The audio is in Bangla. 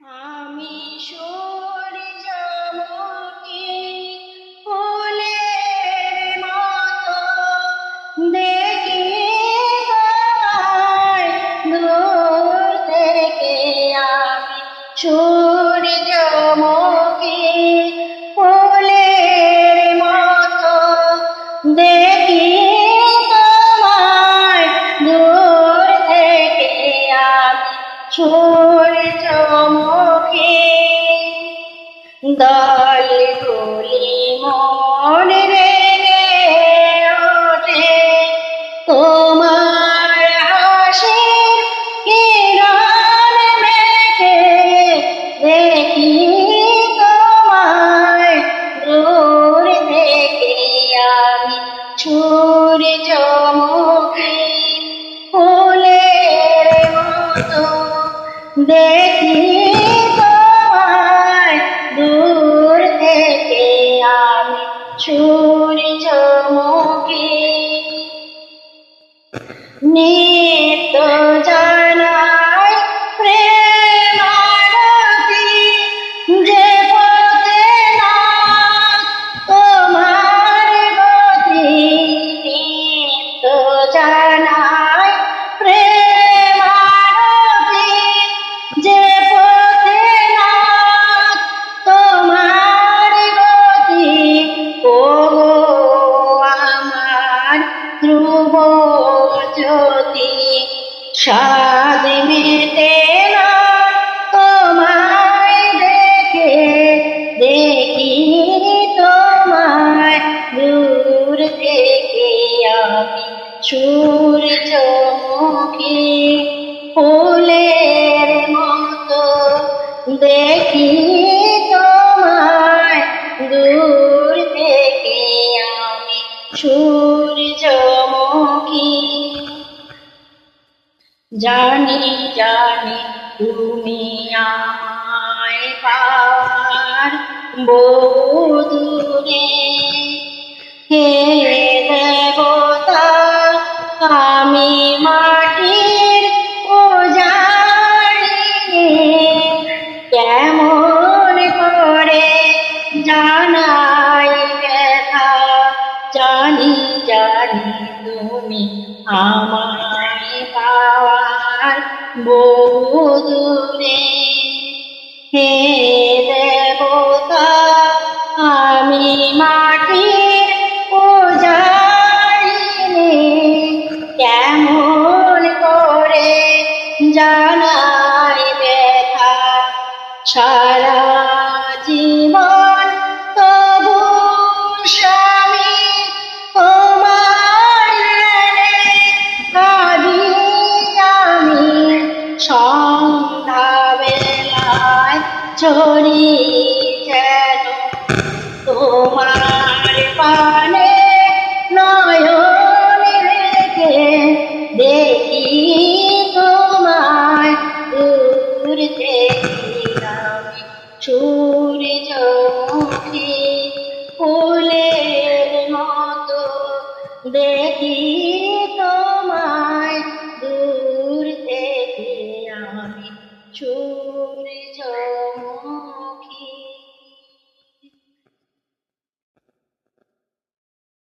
আমি সূর্যমুখী ফুলের মতো? দেখি দূর থেকে আমি আমি সূর্যমুখী দল গুলি মন দেখি তোমায় দূর থেকে আমি সূর্যমুখী নিত্য সাদ মেতে না, তোমায় দেখে দেখি তোমায়। দূর থেকে আমি ফুলের মতো দেখি তোমায়। দূর থেকে আমি জানি জানি তুমি আমায় পার হে দেবতা, আমি মাটির পূজারি কেমন করে জানাই ব্যথা? জানি জানি তুমি আমায় পাওয়ার বহু দূরে হে দেবতা আমি মাটির কেমন করে জানাই ব্যথা সারা জীবন? চড়ি যেন তোমার পানে নয়ন রেখে দেখি ফুলের মতো দেখি